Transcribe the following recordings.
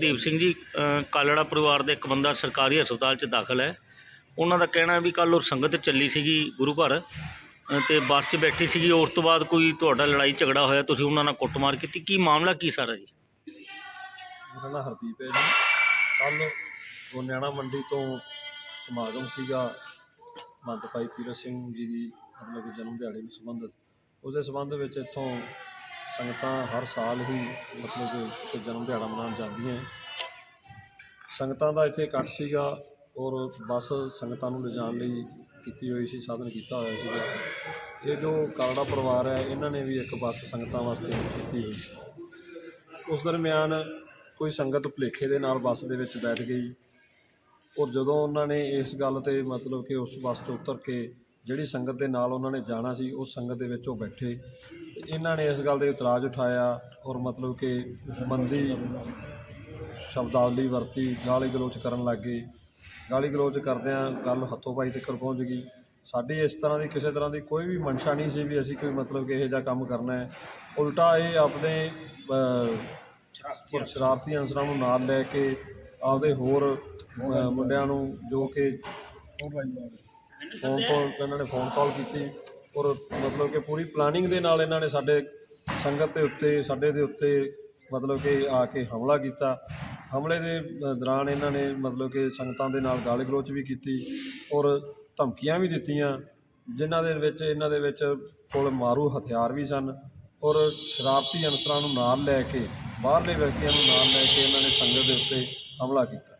ਪ੍ਰਦੀਪ ਸਿੰਘ ਜੀ ਕਾਲੜਾ ਪਰਿਵਾਰ ਦਾ ਇੱਕ ਬੰਦਾ ਸਰਕਾਰੀ ਹਸਪਤਾਲ 'ਚ ਦਾਖਲ ਹੈ। ਉਹਨਾਂ ਦਾ ਕਹਿਣਾ ਹੈ ਵੀ ਕੱਲ ਉਹ ਸੰਗਤ ਚੱਲੀ ਸੀਗੀ ਗੁਰੂ ਘਰ ਅ, ਤੇ ਬੱਸ 'ਚ ਬੈਠੀ ਸੀਗੀ। ਉਸ ਤੋਂ ਬਾਅਦ ਕੋਈ ਤੁਹਾਡਾ ਲੜਾਈ ਝਗੜਾ ਹੋਇਆ ਤੁਸੀਂ ਉਹਨਾਂ ਨਾਲ ਕੁੱਟਮਾਰ ਕੀਤੀ। ਕੀ ਮਾਮਲਾ ਕੀ ਸਾਰਾ ਜੀ? ਮੇਰਾ ਨਾਮ ਹਰਦੀਪ ਹੈ ਜੀ। ਕੱਲ ਗੋਨਿਆਣਾ ਮੰਡੀ ਤੋਂ ਸਮਾਗਮ ਸੀਗਾ। ਮਹੰਤ ਭਾਈ ਤੀਰਥ ਸਿੰਘ ਜੀ ਦੀ ਮਤਲਬ ਜਨਮ ਦਿਹਾੜੇ ਨੂੰ ਸੰਬੰਧਿਤ। ਉਹਦੇ ਸੰਬੰਧ ਵਿੱਚ ਇੱਥੋਂ ਸੰਗਤਾਂ ਹਰ ਸਾਲ ਹੀ ਮਤਲਬ ਕਿ ਜਨਮ ਦਿਹਾੜਾ ਮਨਾਉਣ ਜਾਂਦੀਆਂ ਸੰਗਤਾਂ ਦਾ ਇੱਥੇ ਇਕੱਠ ਸੀਗਾ ਔਰ ਬੱਸ ਸੰਗਤਾਂ ਨੂੰ ਲਿਜਾਣ ਲਈ ਕੀਤੀ ਹੋਈ ਸੀ, ਸਾਧਨ ਕੀਤਾ ਹੋਇਆ ਸੀਗਾ। ਇਹ ਜੋ ਕਾਲੜਾ ਪਰਿਵਾਰ ਹੈ, ਇਹਨਾਂ ਨੇ ਵੀ ਇੱਕ ਬੱਸ ਸੰਗਤਾਂ ਵਾਸਤੇ ਕੀਤੀ ਹੋਈ ਸੀ। ਉਸ ਦਰਮਿਆਨ ਕੋਈ ਸੰਗਤ ਭੁਲੇਖੇ ਦੇ ਨਾਲ ਬੱਸ ਦੇ ਵਿੱਚ ਬੈਠ ਗਈ ਔਰ ਜਦੋਂ ਉਹਨਾਂ ਨੇ ਇਸ ਗੱਲ ਤੇ ਮਤਲਬ ਕਿ ਉਸ ਬੱਸ ਤੋਂ ਉਤਰ ਕੇ ਜਿਹੜੀ ਸੰਗਤ ਦੇ ਨਾਲ ਉਹਨਾਂ ਨੇ ਜਾਣਾ ਸੀ, ਉਸ ਸੰਗਤ ਦੇ ਵਿੱਚ ਉਹ ਬੈਠੇ। ਇਹਨਾਂ ਨੇ ਇਸ ਗੱਲ ਦੇ ਇਤਰਾਜ਼ ਉਠਾਇਆ ਔਰ ਮਤਲਬ ਕਿ ਮੰਦੀ ਸ਼ਬਦਾਵਲੀ ਵਰਤੀ ਗਾਲੀ ਗਲੋਚ ਕਰਨ ਲੱਗ ਗਏ ਗਾਲੀ ਗਲੋਚ ਕਰਦਿਆਂ ਗੱਲ ਹੱਥੋਂ ਪਾਈ ਤੱਕ ਪਹੁੰਚ ਗਈ। ਸਾਡੀ ਇਸ ਤਰ੍ਹਾਂ ਦੀ ਕਿਸੇ ਤਰ੍ਹਾਂ ਦੀ ਕੋਈ ਵੀ ਮਨਸ਼ਾ ਨਹੀਂ ਸੀ ਵੀ ਅਸੀਂ ਕੋਈ ਮਤਲਬ ਕਿ ਇਹੋ ਜਿਹਾ ਕੰਮ ਕਰਨਾ ਹੈ। ਉਲਟਾ ਇਹ ਆਪਣੇ ਸ਼ਰਾਰਤੀ ਅਨਸਰਾਂ ਨੂੰ ਨਾਲ ਲੈ ਕੇ ਆਪਦੇ ਹੋਰ ਮੁੰਡਿਆਂ ਨੂੰ ਜੋ ਕਿ ਫੋਨ ਕਾਲ ਇਹਨਾਂ ਨੇ ਫੋਨ ਕਾਲ ਕੀਤੀ। ਔਰ ਮਤਲਬ ਕਿ ਪੂਰੀ ਪਲਾਨਿੰਗ ਦੇ ਨਾਲ ਇਹਨਾਂ ਨੇ ਸਾਡੇ ਸੰਗਤ ਦੇ ਉੱਤੇ, ਸਾਡੇ ਦੇ ਉੱਤੇ ਮਤਲਬ ਕਿ ਆ ਕੇ ਹਮਲਾ ਕੀਤਾ। ਹਮਲੇ ਦੇ ਦੌਰਾਨ ਇਹਨਾਂ ਨੇ ਮਤਲਬ ਕਿ ਸੰਗਤਾਂ ਦੇ ਨਾਲ ਗਾਲੀ ਗਲੋਚ ਵੀ ਕੀਤੀ ਔਰ ਧਮਕੀਆਂ ਵੀ ਦਿੱਤੀਆਂ, ਜਿਨ੍ਹਾਂ ਦੇ ਵਿੱਚ, ਇਹਨਾਂ ਦੇ ਵਿੱਚ ਕੋਲ ਮਾਰੂ ਹਥਿਆਰ ਵੀ ਸਨ ਔਰ ਸ਼ਰਾਰਤੀ ਅਨਸਰਾਂ ਨੂੰ ਨਾਲ ਲੈ ਕੇ, ਬਾਹਰਲੇ ਵਿਅਕਤੀਆਂ ਨੂੰ ਨਾਲ ਲੈ ਕੇ ਇਹਨਾਂ ਨੇ ਸੰਗਤ ਦੇ ਉੱਤੇ ਹਮਲਾ ਕੀਤਾ।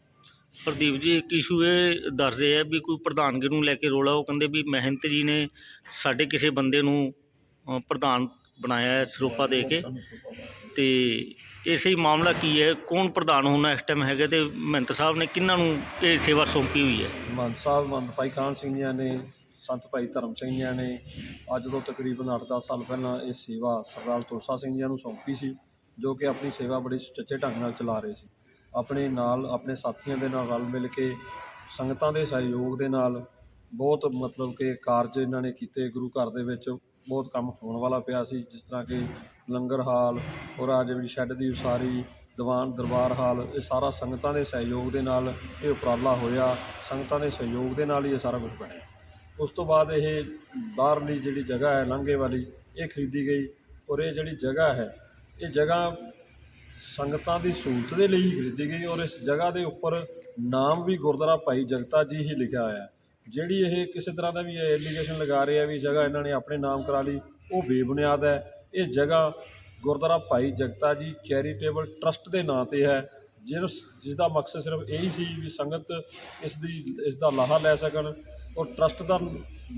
ਪ੍ਰਦੀਪ ਜੀ ਇੱਕ ਇਸ਼ੂ ਇਹ ਦੱਸ ਰਹੇ ਆ ਵੀ ਕੋਈ ਪ੍ਰਧਾਨਗੀ ਨੂੰ ਲੈ ਕੇ ਰੋਲਾ ਉਹ ਕਹਿੰਦੇ ਵੀ ਮਹਿੰਤ ਜੀ ਨੇ ਸਾਡੇ ਕਿਸੇ ਬੰਦੇ ਨੂੰ ਅ, ਪ੍ਰਧਾਨ ਬਣਾਇਆ ਹੈ ਸਰੋਪਾ ਦੇ ਕੇ। ਤੇ ਇਸੇ ਹੀ ਮਾਮਲਾ ਕੀ ਹੈ? ਕੌਣ ਪ੍ਰਧਾਨ ਹੋਣਾ ਇਸ ਟਾਈਮ ਹੈਗਾ ਤੇ ਮਹਿੰਤ ਸਾਹਿਬ ਨੇ ਕਿਹਨਾਂ ਨੂੰ ਇਹ ਸੇਵਾ ਸੌਂਪੀ ਹੋਈ ਹੈ? ਮੰਨ ਸਾਹਿਬ ਮੰਨ ਭਾਈ ਕਾਨ ਸਿੰਘ ਜੀ ਨੇ ਸੰਤ ਭਾਈ ਧਰਮ ਸਿੰਘ ਜੀ ਨੇ ਅੱਜ ਤੋਂ ਤਕਰੀਬਨ 8-10 ਸਾਲ ਪਹਿਲਾਂ ਇਹ ਸੇਵਾ ਸਰਦਾਰ ਤੁਲਸਾ ਸਿੰਘ ਜੀ ਨੂੰ ਸੌਂਪੀ ਸੀ ਜੋ ਕਿ ਆਪਣੀ ਸੇਵਾ ਬੜੀ ਸੁਚੱਜੇ ਢੰਗ ਨਾਲ ਚਲਾ ਰਹੇ ਸੀ। ਆਪਣੇ ਨਾਲ, ਆਪਣੇ ਸਾਥੀਆਂ ਦੇ ਨਾਲ ਰਲ ਮਿਲ ਕੇ, ਸੰਗਤਾਂ ਦੇ ਸਹਿਯੋਗ ਦੇ ਨਾਲ ਬਹੁਤ ਮਤਲਬ ਕਿ ਕਾਰਜ ਇਹਨਾਂ ਨੇ ਕੀਤੇ ਗੁਰੂ ਘਰ ਦੇ ਵਿੱਚ। ਬਹੁਤ ਕੰਮ ਹੋਣ ਵਾਲਾ ਪਿਆ ਸੀ, ਜਿਸ ਤਰ੍ਹਾਂ ਕਿ ਲੰਗਰ ਹਾਲ ਔਰ ਆ ਜਿਹੜੀ ਸ਼ੈੱਡ ਦੀ ਉਸਾਰੀ, ਦੀਵਾਨ, ਦਰਬਾਰ ਹਾਲ, ਇਹ ਸਾਰਾ ਸੰਗਤਾਂ ਦੇ ਸਹਿਯੋਗ ਦੇ ਨਾਲ ਇਹ ਉਪਰਾਲਾ ਹੋਇਆ। ਸੰਗਤਾਂ ਦੇ ਸਹਿਯੋਗ ਦੇ ਨਾਲ ਹੀ ਇਹ ਸਾਰਾ ਕੁਝ ਬਣਿਆ। ਉਸ ਤੋਂ ਬਾਅਦ ਇਹ ਬਾਹਰਲੀ ਜਿਹੜੀ ਜਗ੍ਹਾ ਹੈ, ਲਾਂਘੇ ਵਾਲੀ, ਇਹ ਖਰੀਦੀ ਗਈ ਔਰ ਇਹ ਜਿਹੜੀ ਜਗ੍ਹਾ ਹੈ, ਇਹ ਜਗ੍ਹਾ ਸੰਗਤਾਂ ਦੀ ਸਹੂਲਤ ਦੇ ਲਈ ਹੀ ਖਰੀਦੀ ਗਈ ਔਰ ਇਸ ਜਗ੍ਹਾ ਦੇ ਉੱਪਰ ਨਾਮ ਵੀ ਗੁਰਦੁਆਰਾ ਭਾਈ ਜਗਤਾ ਜੀ ਹੀ ਲਿਖਿਆ ਹੋਇਆ ਹੈ। ਜਿਹੜੀ ਇਹ ਕਿਸੇ ਤਰ੍ਹਾਂ ਦਾ ਵੀ ਐਲੀਗੇਸ਼ਨ ਲਗਾ ਰਹੇ ਆ ਵੀ ਜਗ੍ਹਾ ਇਹਨਾਂ ਨੇ ਆਪਣੇ ਨਾਮ ਕਰਾ ਲਈ, ਉਹ ਬੇਬੁਨਿਆਦ ਹੈ। ਇਹ ਜਗ੍ਹਾ ਗੁਰਦੁਆਰਾ ਭਾਈ ਜਗਤਾ ਜੀ ਚੈਰੀਟੇਬਲ ਟਰਸਟ ਦੇ ਨਾਂ ਤੇ ਹੈ, ਜਿਸ ਜਿਸ ਦਾ ਮਕਸਦ ਸਿਰਫ ਇਹੀ ਸੀ ਵੀ ਸੰਗਤ ਇਸ ਦੀ, ਇਸ ਦਾ ਲਾਹਾ ਲੈ ਸਕਣ। ਔਰ ਟਰਸਟ ਦਾ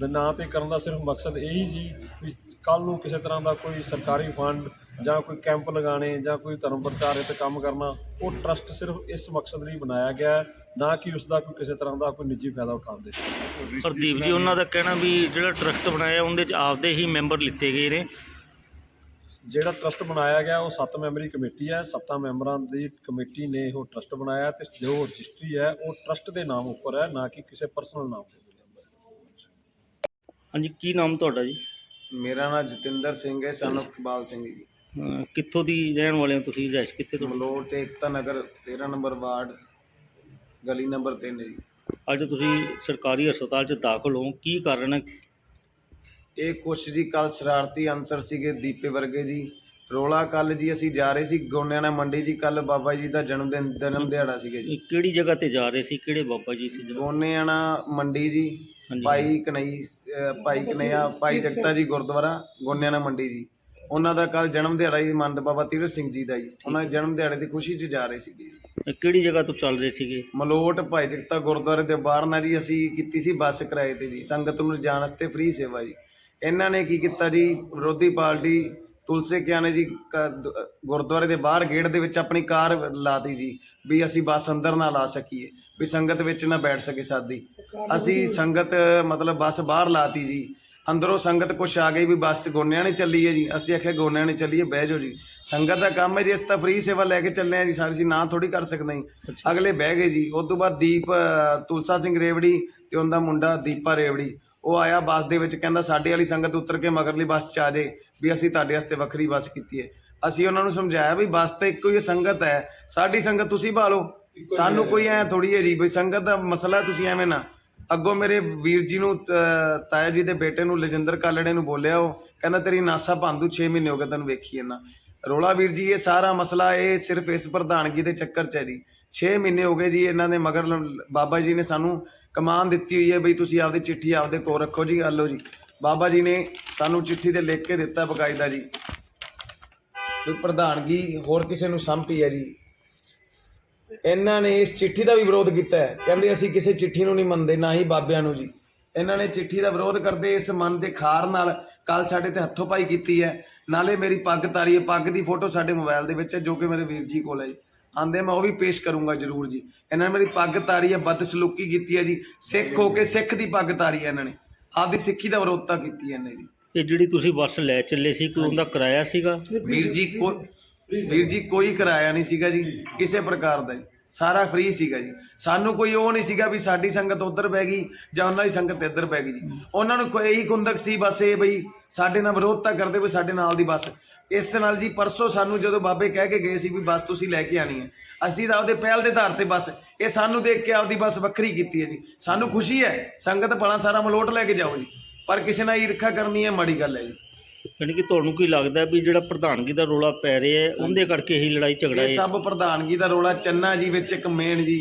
ਨਾਂ ਤੇ ਕਰਨ ਦਾ ਸਿਰਫ ਮਕਸਦ ਇਹੀ ਸੀ ਵੀ ਕੱਲ ਨੂੰ ਕਿਸੇ ਤਰ੍ਹਾਂ ਦਾ ਕੋਈ ਸਰਕਾਰੀ ਫੰਡ ਜਾਂ ਕੋਈ ਕੈਂਪ ਲਗਾਣੇ ਜਾਂ ਕੋਈ ਧਰਮ ਪ੍ਰਚਾਰਿਤ ਕੰਮ ਕਰਨਾ ਉਹ ਟਰਸਟ ਸਿਰਫ ਇਸ ਮਕਸਦ ਲਈ ਬਣਾਇਆ ਗਿਆ ਹੈ ਨਾ ਕਿ ਉਸ ਦਾ ਕੋਈ ਕਿਸੇ ਤਰ੍ਹਾਂ ਦਾ ਕੋਈ ਨਿੱਜੀ ਫਾਇਦਾ ਉਠਾਉਂਦੇ ਪ੍ਰਦੀਪ ਜੀ ਉਹਨਾਂ ਦਾ ਕਹਿਣਾ ਵੀ ਜਿਹੜਾ ਟਰਸਟ ਬਣਾਇਆ ਉਹਦੇ ਚ ਆਪਦੇ ਹੀ ਮੈਂਬਰ ਲਿੱਤੇ ਗਏ ਨੇ। ਜਿਹੜਾ ਟਰਸਟ ਬਣਾਇਆ ਗਿਆ ਉਹ ਸੱਤ ਮੈਂਬਰੀ ਕਮੇਟੀ ਹੈ ਸੱਤਾਂ ਮੈਂਬਰਾਂ ਦੀ ਕਮੇਟੀ ਨੇ ਉਹ ਟਰਸਟ ਬਣਾਇਆ ਤੇ ਜੋ ਰਜਿਸਟਰੀ ਹੈ ਉਹ ਟਰਸਟ ਦੇ ਨਾਮ ਉੱਪਰ ਹੈ ਨਾ ਕਿ ਕਿਸੇ ਪਰਸਨਲ ਨਾਮ ਤੇ ਹਾਂਜੀ ਕੀ ਨਾਮ ਤੁਹਾਡਾ ਜੀ? ਮੇਰਾ ਨਾਮ ਜਤਿੰਦਰ ਸਿੰਘ ਹੈ of ਇਕਬਾਲ ਸਿੰਘ ਜੀ। ਕਿੱਥੋਂ ਦੀ ਰਹਿਣ ਵਾਲੇ ਹੋ ਤੁਸੀਂ ਰੈਸ਼ ਕਿੱਥੇ ਤੋਂ? ਮਲੋਟ ਏਕਤਾ ਨਗਰ 13 ਨੰਬਰ ਵਾਰਡ ਗਲੀ ਨੰਬਰ 3 ਜੀ। ਅੱਜ ਤੁਸੀਂ ਸਰਕਾਰੀ ਹਸਪਤਾਲ 'ਚ ਦਾਖਲ ਹੋ ਕੀ ਕਾਰਨ ਹੈ? ਇਹ ਕੁਛ ਜੀ ਕੱਲ ਸ਼ਰਾਰਤੀ ਅਨਸਰ ਸੀਗੇ ਦੀਪੇ ਵਰਗੇ ਜੀ। ਰੋਲਾ ਕੱਲ ਜੀ ਅਸੀਂ ਜਾ ਰਹੇ ਸੀ ਗੋਨਿਆਣਾ ਮੰਡੀ ਜੀ ਕੱਲ ਬਾਬਾ ਜੀ ਦਾ ਜਨਮ ਦਿਨ ਜਨਮ ਦਿਹਾੜਾ ਸੀਗਾ ਜੀ। ਇਹ ਕਿਹੜੀ ਜਗ੍ਹਾ ਤੇ ਜਾ ਰਹੇ ਸੀ? ਕਿਹੜੇ ਬਾਬਾ ਜੀ ਸੀ ਜਦੋਂ? ਗੋਨਿਆਣਾ ਮੰਡੀ ਜੀ ਹਾਂਜੀ। ਭਾਈ ਕਨਈ ਅਹ ਭਾਈ ਕਨਈਆ ਭਾਈ ਜਗਤਾ ਜੀ ਗੁਰਦੁਆਰਾ ਗੋਨਿਆਣਾ ਮੰਡੀ ਜੀ। ਉਹਨਾਂ ਦਾ ਕੱਲ ਜਨਮ ਦਿਹਾੜਾ ਜੀ ਮੰਦ ਬਾਬਾ ਤੀਰਥ ਸਿੰਘ ਜੀ ਦਾ ਜੀ। ਉਹਨਾਂ ਦੇ ਜਨਮ ਦਿਹਾੜੇ ਦੀ ਖੁਸ਼ੀ 'ਚ ਜਾ ਰਹੇ ਸੀਗੇ ਕਿਹੜੀ ਜਗ੍ਹਾ ਤੋਂ ਚੱਲ ਰਹੇ ਸੀਗੇ? ਮਲੋਟ ਭਾਈ ਜਗਤਾ ਗੁਰਦੁਆਰੇ ਦੇ ਬਾਹਰ ਨਾ ਜੀ ਅਸੀਂ ਕੀਤੀ ਸੀ ਬੱਸ ਕਿਰਾਏ ਤੇ ਜੀ। ਸੰਗਤ ਨੂੰ ਜਾਣ ਵਾਸਤੇ ਫ੍ਰੀ ਸੇਵਾ ਜੀ। ਇਹਨਾਂ ਨੇ ਕੀ ਕੀਤਾ ਜੀ? ਵਿਰੋਧੀ ਪਾਰਟੀ ਤੁਲਸੇ ਕਿਆ ਨੇ ਜੀ ਕ- ਦ- ਗੁਰਦੁਆਰੇ ਦੇ ਬਾਹਰ ਗੇਟ ਦੇ ਵਿੱਚ ਆਪਣੀ ਕਾਰ ਲਾਤੀ ਜੀ ਵੀ ਅਸੀਂ ਬੱਸ ਅੰਦਰ ਨਾ ਲਾ ਸਕੀਏ ਵੀ ਸੰਗਤ ਵਿੱਚ ਨਾ ਬੈਠ ਸਕੇ ਸਾਦੀ। ਅਸੀਂ ਸੰਗਤ ਮਤਲਬ ਬੱਸ ਬਾਹਰ ਲਾਤੀ ਜੀ। ਅੰਦਰੋਂ ਸੰਗਤ ਕੁਛ ਆ ਗਈ ਵੀ ਬੱਸ ਗੋਨਿਆਂ ਨੇ ਚੱਲੀ ਹੈ ਜੀ। ਅਸੀਂ ਆਖਿਆ ਗੋਨਿਆਂ ਨੇ ਚੱਲੀ ਹੈ ਬਹਿ ਜਾਓ ਜੀ। ਸੰਗਤ ਦਾ ਕੰਮ ਹੈ ਜੀ ਇਸ ਤਾਂ ਫ੍ਰੀ ਸੇਵਾ ਲੈ ਕੇ ਚੱਲੇ ਆ ਜੀ ਸਾਰੀ ਜੀ ਨਾ ਥੋੜੀ ਕਰ ਸਕਦਾ ਜੀ। ਅਗਲੇ ਬਹਿ ਗਏ ਜੀ। ਉਸ ਤੋਂ ਬਾਅਦ ਦੀਪ ਤੁਲਸਾ ਸਿੰਘ ਰੇਵੜੀ ਤੇ ਉਹਦਾ ਮੁੰਡਾ ਦੀਪਾ ਰੇਵੜੀ ਉਹ ਆਇਆ ਬੱਸ ਦੇ ਵਿੱਚ ਕਹਿੰਦਾ ਸਾਡੇ ਵਾਲੀ ਸੰਗਤ ਉਤਰ ਕੇ ਮਗਰਲੀ ਬੱਸ 'ਚ ਆ ਜੇ ਵੀ ਅਸੀਂ ਤੁਹਾਡੇ ਵਾਸਤੇ ਵੱਖਰੀ ਬੱਸ ਕੀਤੀ ਹੈ। ਅਸੀਂ ਉਹਨਾਂ ਨੂੰ ਸਮਝਾਇਆ ਵੀ ਬੱਸ ਤਾਂ ਇੱਕੋ ਹੀ ਸੰਗਤ ਹੈ। ਸਾਡੀ ਸੰਗਤ ਤੁਸੀਂ ਭਾਲੋ। ਸਾਨੂੰ ਕੋਈ ਐ ਥੋੜੀ ਹੈ ਜੀ ਵੀ ਸੰਗਤ ਦਾ ਮਸਲਾ ਤੁਸੀਂ ਐਵੇਂ ਨਾ ਅੱਗੋਂ ਮੇਰੇ ਵੀਰ ਜੀ ਨੂੰ ਤ- ਤਾਇਆ ਜੀ ਦੇ ਬੇਟੇ ਨੂੰ, ਲਜਿੰਦਰ ਕਾਲੜੇ ਨੂੰ ਬੋਲਿਆ ਉਹ, ਕਹਿੰਦਾ ਤੇਰੀ ਨਾਸਾ ਭਾਂਦੂ 6 ਮਹੀਨੇ ਹੋ ਗਏ ਤੈਨੂੰ ਵੇਖੀ ਨਾ ਰੋਲਾ ਵੀਰ ਜੀ, ਇਹ ਸਾਰਾ ਮਸਲਾ, ਇਹ ਸਿਰਫ ਇਸ ਪ੍ਰਧਾਨਗੀ ਦੇ ਚੱਕਰ 'ਚ ਹੈ ਜੀ। 6 ਮਹੀਨੇ ਹੋ ਗਏ ਜੀ ਇਹਨਾਂ ਦੇ ਮਗਰ ਬਾਬਾ ਜੀ ਨੇ ਸਾਨੂੰ ਕਮਾਨ ਦਿੱਤੀ ਹੋਈ ਹੈ ਬਈ ਤੁਸੀਂ ਆਪਦੀ ਚਿੱਠੀ ਆਪਦੇ ਕੋਲ ਰੱਖੋ ਜੀ ਆਲੋ ਜੀ। ਬਾਬਾ ਜੀ ਨੇ ਸਾਨੂੰ ਚਿੱਠੀ ਤੇ ਲਿਖ ਕੇ ਦਿੱਤਾ ਬਕਾਇਦਾ ਜੀ। ਪ੍ਰਧਾਨਗੀ ਹੋਰ ਕਿਸੇ ਨੂੰ ਸੰਭੀ ਹੈ ਜੀ। ਇਹਨਾਂ ਨੇ ਇਸ ਚਿੱਠੀ ਦਾ ਵੀ ਵਿਰੋਧ ਕੀਤਾ ਹੈ। ਕਹਿੰਦੇ ਅਸੀਂ ਕਿਸੇ ਚਿੱਠੀ ਨੂੰ ਨਹੀਂ ਮੰਨਦੇ ਨਾ ਹੀ ਬਾਬਿਆਂ ਨੂੰ ਜੀ। ਇਹਨਾਂ ਨੇ ਚਿੱਠੀ ਦਾ ਵਿਰੋਧ ਕਰਦੇ ਇਸ ਮਨ ਦੇ ਖਾਰ ਨਾਲ ਕੱਲ ਸਾਡੇ ਤੇ ਹੱਥੋਂ ਪਾਈ ਕੀਤੀ ਹੈ। ਨਾਲੇ ਮੇਰੀ ਪੱਗ ਤਾਰੀ ਹੈ। ਪੱਗ ਦੀ ਫੋਟੋ ਸਾਡੇ ਮੋਬਾਈਲ ਦੇ ਵਿੱਚ ਹੈ ਜੋ ਕਿ ਮੇਰੇ ਵੀਰ ਜੀ ਕੋਲ ਹੈ ਜੀ। ਆਂਦੇ ਮੈਂ ਉਹ ਵੀ ਪੇਸ਼ ਕਰੂੰਗਾ ਜਰੂਰ ਜੀ। ਇਹਨਾਂ ਨੇ ਮੇਰੀ ਪੱਗ ਤਾਰੀ ਹੈ ਬਦਸਲੂਕੀ ਕੀਤੀ ਹੈ ਜੀ। ਸਿੱਖ ਹੋ ਕੇ ਸਿੱਖ ਦੀ ਪੱਗ ਤਾਰੀ ਹੈ ਇਹਨਾਂ ਨੇ। ਆਪਦੀ ਸਿੱਖੀ ਦਾ ਵਿਰੋਧਤਾ ਕੀਤੀ ਹੈ ਇਹਨੇ ਜੀ। ਇਹ ਜਿਹੜੀ ਤੁਸੀਂ ਬੱਸ ਲੈ ਚੱਲੇ ਸੀ ਕੋਈ ਉਹਦਾ ਕਿਰਾਇਆ ਸੀਗਾ? ਵੀਰ ਜੀ ਕੋ ਵੀਰ ਜੀ, ਕੋਈ ਕਿਰਾਇਆ ਨਹੀਂ ਸੀਗਾ ਜੀ, ਕਿਸੇ ਪ੍ਰਕਾਰ ਦਾ ਜੀ। ਸਾਰਾ ਫ੍ਰੀ ਸੀਗਾ ਜੀ। ਸਾਨੂੰ ਕੋਈ ਉਹ ਨਹੀਂ ਸੀਗਾ ਵੀ ਸਾਡੀ ਸੰਗਤ ਉਧਰ ਬਹਿ ਗਈ ਜਾਂ ਉਹਨਾਂ ਦੀ ਸੰਗਤ ਇੱਧਰ ਬਹਿ ਗਈ ਜੀ। ਉਹਨਾਂ ਨੂੰ ਕੋਈ ਇਹੀ ਕੁੰਦਕ ਸੀ ਬਸ ਇਹ ਬਈ ਸਾਡੇ ਨਾਲ ਵਿਰੋਧ ਤਾਂ ਕਰਦੇ ਵੀ ਸਾਡੇ ਨਾਲ ਦੀ ਬੱਸ। ਇਸ ਨਾਲ ਜੀ ਪਰਸੋਂ ਸਾਨੂੰ ਜਦੋਂ ਬਾਬੇ ਕਹਿ ਕੇ ਗਏ ਸੀ ਵੀ ਬੱਸ ਤੁਸੀਂ ਲੈ ਕੇ ਆਣੀ ਹੈ, ਅਸੀਂ ਤਾਂ ਆਪਦੇ ਪਹਿਲ ਦੇ ਆਧਾਰ ਤੇ ਬੱਸ, ਇਹ ਸਾਨੂੰ ਦੇਖ ਕੇ ਆਪਦੀ ਬੱਸ ਵੱਖਰੀ ਕੀਤੀ ਹੈ ਜੀ। ਸਾਨੂੰ ਖੁਸ਼ੀ ਹੈ, ਸੰਗਤ ਭਲਾ ਸਾਰਾ ਮਲੋਟ ਲੈ ਕੇ ਜਾਓ ਜੀ। ਪਰ ਕਿਸੇ ਨਾਲ ਈਰਖਾ ਕਰਨੀ ਹੈ, ਮਾੜੀ ਗੱਲ ਹੈ ਜੀ। ਯਾਨੀ ਕਿ ਤੁਹਾਨੂੰ ਕੀ ਲੱਗਦਾ ਵੀ ਜਿਹੜਾ ਪ੍ਰਧਾਨਗੀ ਦਾ ਰੋਲਾ ਪੈ ਰਿਹਾ ਹੈ ਉਹਦੇ ਕਰਕੇ ਹੀ ਲੜਾਈ ਝਗੜਾ ਇਹ ਹੈ ਸਭ ਪ੍ਰਧਾਨਗੀ ਦਾ ਰੋਲਾ ਚੰਨਾ ਜੀ ਵਿੱਚ ਇੱਕ ਮੇਨ ਜੀ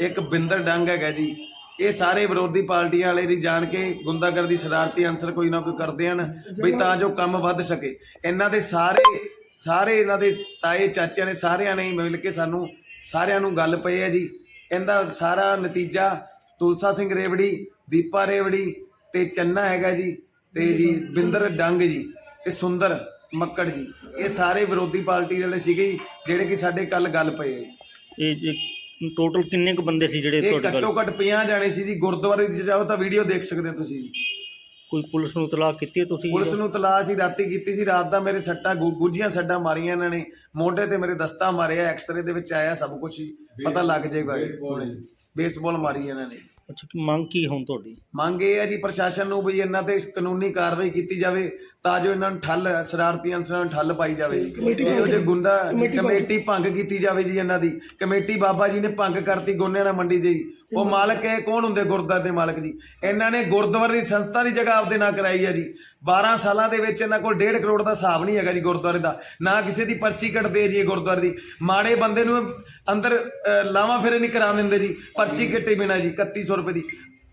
ਇੱਕ ਬਿੰਦਰ ਡੰਗ ਹੈਗਾ ਜੀ। ਇਹ ਸਾਰੇ ਵਿਰੋਧੀ ਪਾਰਟੀਆਂ ਵਾਲੇ ਜੀ ਜਾਣ ਕੇ ਗੁੰਦਾਗਰਦੀ ਸ਼ਰਾਰਤੀ ਅੰਸਰ ਕੋਈ ਨਾ ਕੋਈ ਕਰਦੇ ਹਨ ਵੀ ਤਾਂ ਜੋ ਕੰਮ ਵੱਧ ਸਕੇ। ਇਹਨਾਂ ਦੇ ਸਾਰੇ ਸਾਰੇ ਇਹਨਾਂ ਦੇ ਤਾਏ ਚਾਚਿਆਂ ਨੇ ਸਾਰਿਆਂ ਨੇ ਮਿਲ ਕੇ ਸਾਨੂੰ ਸਾਰਿਆਂ ਨੂੰ ਗੱਲ ਪਈ ਹੈ ਜੀ। ਇਹਦਾ ਸਾਰਾ ਨਤੀਜਾ ਤੁਲਸਾ ਸਿੰਘ ਰੇਵੜੀ ਦੀਪਾ ਰੇਵੜੀ ਤੇ ਚੰਨਾ ਹੈਗਾ ਜੀ ਤੇ ਜੀ ਬਿੰਦਰ ਡੰਗ ਜੀ। ਤੇ ਸੁੰਦਰ ਮੱਕੜ ਜੀ। ਇਹ ਸਾਰੇ ਵਿਰੋਧੀ ਪਾਰਟੀ ਦੇ ਵਾਲੇ ਸੀਗੇ ਜੀ, ਜਿਹੜੇ ਕਿ ਸਾਡੇ ਕੱਲ ਗੱਲ ਪਏ ਆ ਜੀ। ਇਹ ਟੋਟਲ ਕਿੰਨੇ ਕੁ ਬੰਦੇ ਸੀ ਜਿਹੜੇ ਇਹ ਤੁਹਾਡੇ ਘੱਟੋ ਕੋਲ? ਘੱਟ 50 ਜਾਣੇ ਸੀ ਜੀ। ਗੁਰਦੁਆਰੇ ਦੀ ਜਾਓ ਤਾਂ ਵੀਡੀਓ ਦੇਖ ਸਕਦੇ ਹੋ ਤੁਸੀਂ ਜੀ। ਕੋਈ ਪੁਲਿਸ ਨੂੰ ਇਤਲਾਹ ਕੀਤੀ ਹੈ ਤੁਸੀਂ? ਪੁਲਿਸ ਨੂੰ ਤਲਾਸ਼ ਹੀ ਰਾਤੀ ਕੀਤੀ ਸੀ। ਰਾਤ ਦਾ ਮੇਰੇ ਸੱਟਾਂ ਗੁ- ਗੁੱਝੀਆਂ ਸੱਟਾਂ ਮਾਰੀਆਂ ਇਹਨਾਂ ਨੇ। ਮੋਢੇ ਤੇ ਮੇਰੇ ਦਸਤਾ ਮਾਰਿਆ ਐਕਸ-ਰੇ ਦੇ ਵਿੱਚ ਆਇਆ ਸਭ ਕੁਝ ਪਤਾ ਲੱਗ ਜਾਏਗਾ ਜੀ। ਹੁਣੇ ਬੇਸਬਾਲ ਮਾਰੀ ਇਹਨਾਂ ਨੇ। ਅੱਛਾ ਕੀ ਮੰਗ ਕੀ ਹੁਣ ਤੁਹਾਡੀ? ਮੰਗ ਇਹ ਹੈ ਜੀ ਪ੍ਰਸ਼ਾਸਨ ਨੂੰ ਵੀ ਇਹਨਾਂ ਤੇ ਕਾਨੂੰਨੀ ਕਾਰਵਾਈ ਕੀਤੀ ਜਾਵੇ। ਤਾਂ ਜੋ ਇਹਨਾਂ ਨੂੰ ਠੱਲ ਸ਼ਰਾਰਤੀ ਅਨਸਰਾਂ ਨੂੰ ਠੱਲ ਪਾਈ ਜਾਵੇ। ਇਹੋ ਜਿਹੇ ਗੁੰਡਾ ਕਮੇਟੀ ਭੰਗ ਕੀਤੀ ਜਾਵੇ ਜੀ ਇਹਨਾਂ ਦੀ। ਕਮੇਟੀ ਬਾਬਾ ਜੀ ਨੇ ਭੰਗ ਕਰਤੀ ਗੋਨਿਆਣਾ ਮੰਡੀ ਦੀ। ਉਹ ਮਾਲਕ ਹੈ ਕੌਣ ਹੁੰਦੇ ਗੁਰਦੁਆਰੇ ਦੇ ਮਾਲਕ ਜੀ? ਇਹਨਾਂ ਨੇ ਗੁਰਦੁਆਰੇ ਦੀ ਸੰਸਥਾ ਦੀ ਜਗ੍ਹਾ ਆਪਦੇ ਨਾਂ ਕਰਾਈ ਹੈ ਜੀ। 12 ਸਾਲਾਂ ਦੇ ਵਿੱਚ ਇਹਨਾਂ ਕੋਲ 1.5 ਕਰੋੜ ਦਾ ਹਿਸਾਬ ਨਹੀਂ ਹੈਗਾ ਜੀ ਗੁਰਦੁਆਰੇ ਦਾ। ਨਾ ਕਿਸੇ ਦੀ ਪਰਚੀ ਕੱਟਦੇ ਜੀ ਇਹ ਗੁਰਦੁਆਰੇ ਦੀ। ਮਾੜੇ ਬੰਦੇ ਨੂੰ ਅੰਦਰ ਲਾਵਾਂ ਫੇਰੇ ਨਹੀਂ ਕਰਾ ਦਿੰਦੇ ਜੀ। ਪਰਚੀ ਕੱਟੇ ਬਿਨਾ ਜੀ 3100 ਰੁਪਏ ਦੀ।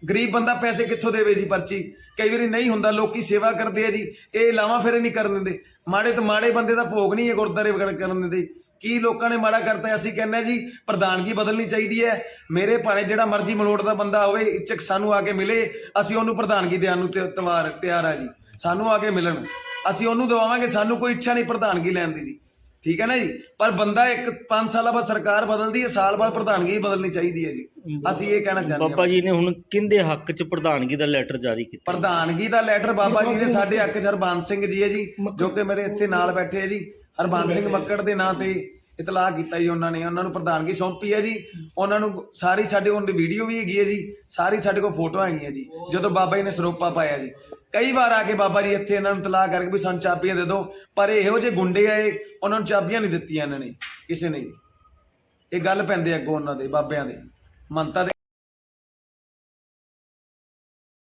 ਗਰੀਬ ਬੰਦਾ ਪੈਸੇ ਕਿੱਥੋਂ ਦੇਵੇ ਜੀ ਪਰਚੀ? ਕਈ ਵਾਰੀ ਨਹੀਂ ਹੁੰਦਾ, ਲੋਕੀ ਸੇਵਾ ਕਰਦੇ ਆ ਜੀ, ਇਹ ਲਾਵਾਂ ਫੇਰੇ ਨਹੀਂ ਕਰਨ ਦਿੰਦੇ। ਮਾੜੇ ਤੋਂ ਮਾੜੇ ਬੰਦੇ ਦਾ ਭੋਗ ਨਹੀਂ ਹੈ ਗੁਰਦੁਆਰੇ ਵਗੜ ਕਰਨ ਦਿੰਦੇ। ਕੀ ਲੋਕਾਂ ਨੇ ਮਾੜਾ ਕਰਤਾ ਅਸੀਂ ਕਹਿੰਦੇ ਜੀ, ਪ੍ਰਧਾਨਗੀ ਬਦਲਣੀ ਚਾਹੀਦੀ ਹੈ। ਮੇਰੇ ਭਾਣੇ ਜਿਹੜਾ ਮਰਜ਼ੀ ਮਲੋਟ ਦਾ ਬੰਦਾ ਹੋਵੇ, ਇੱਛਕ ਸਾਨੂੰ ਆ ਕੇ ਮਿਲੇ, ਅਸੀਂ ਉਹਨੂੰ ਪ੍ਰਧਾਨਗੀ ਦੇਣ ਨੂੰ ਤਿਆਰ ਤਿਆਰ ਆ ਜੀ। ਸਾਨੂੰ ਆ ਕੇ ਮਿਲਣ। ਅਸੀਂ ਉਹਨੂੰ ਦਵਾਵਾਂਗੇ, ਸਾਨੂੰ ਕੋਈ ਇੱਛਾ ਨਹੀਂ ਪ੍ਰਧਾਨਗੀ ਲੈਣ ਦੀ ਜੀ। ਠੀਕ ਹੈ ਨਾ ਜੀ? ਪਰ ਬੰਦਾ ਇੱਕ 5 ਸਾਲਾਂ ਬਾਅਦ ਸਰਕਾਰ ਬਦਲਦੀ ਹੈ ਸਾਲ ਬਾਅਦ ਪ੍ਰਧਾਨਗੀ ਬਦਲਣੀ ਚਾਹੀਦੀ ਹੈ ਜੀ। ਅਸੀਂ ਇਹ ਕਹਿਣਾ ਚਾਹੁੰਦੇ ਹਾਂ ਬਾਬਾ ਜੀ ਨੇ ਹੁਣ ਕਿੰਦੇ ਹੱਕ 'ਚ ਪ੍ਰਧਾਨਗੀ ਦਾ ਲੈਟਰ ਜਾਰੀ ਕੀਤਾ? ਪ੍ਰਧਾਨਗੀ ਦਾ ਲੈਟਰ ਬਾਬਾ ਜੀ ਨੇ ਸਾਡੇ ਹੱਕ 'ਚ ਹਰਬੰਸ ਸਿੰਘ ਜੀ ਹੈ ਜੀ ਜੋ ਕਿ ਮੇਰੇ ਇੱਥੇ ਨਾਲ ਬੈਠੇ ਹੈ ਜੀ। ਹਰਬੰਸ ਸਿੰਘ ਮੱਕੜ ਦੇ ਨਾਂ ਤੇ ਇਤਲਾਹ ਕੀਤਾ ਜੀ ਉਹਨਾਂ ਨੇ। ਉਹਨਾਂ ਨੂੰ ਪ੍ਰਧਾਨਗੀ ਸੌਂਪੀ ਹੈ ਜੀ। ਉਹਨਾਂ ਨੂੰ ਸਾਰੀ ਸਾਡੇ ਕੋਲ ਦੀ ਵੀਡੀਓ ਵੀ ਹੈਗੀ ਹੈ ਜੀ। ਸਾਰੀ ਸਾਡੇ ਕੋਲ ਫੋਟੋ ਹੈਗੀਆਂ ਜੀ। ਜਦੋਂ ਬਾਬਾ ਜੀ ਨੇ ਸਰੋਪਾ ਪਾਇਆ ਜੀ। ਕਈ ਵਾਰ ਆ ਕੇ ਬਾਬਾ ਜੀ ਇੱਥੇ ਇਹਨਾਂ ਨੂੰ ਇਤਲਾਹ ਕਰਕੇ ਵੀ ਸਾਨੂੰ ਚਾਬੀਆਂ ਦੇ ਦਿਓ, ਪਰ ਇਹੋ ਜਿਹੇ ਗੁੰਡੇ ਆਏ, ਉਹਨਾਂ ਨੂੰ ਚਾਬੀਆਂ ਨਹੀਂ ਦਿੱਤੀਆਂ ਇਹਨਾਂ ਨੇ, ਕਿਸੇ ਨੇ ਇਹ ਗੱਲ ਪੈਂਦੇ ਅੱਗੋਂ ਉਹਨਾਂ ਦੇ, ਬਾਬਿਆਂ ਦੇ। ਮੰਤਾ ਦੇ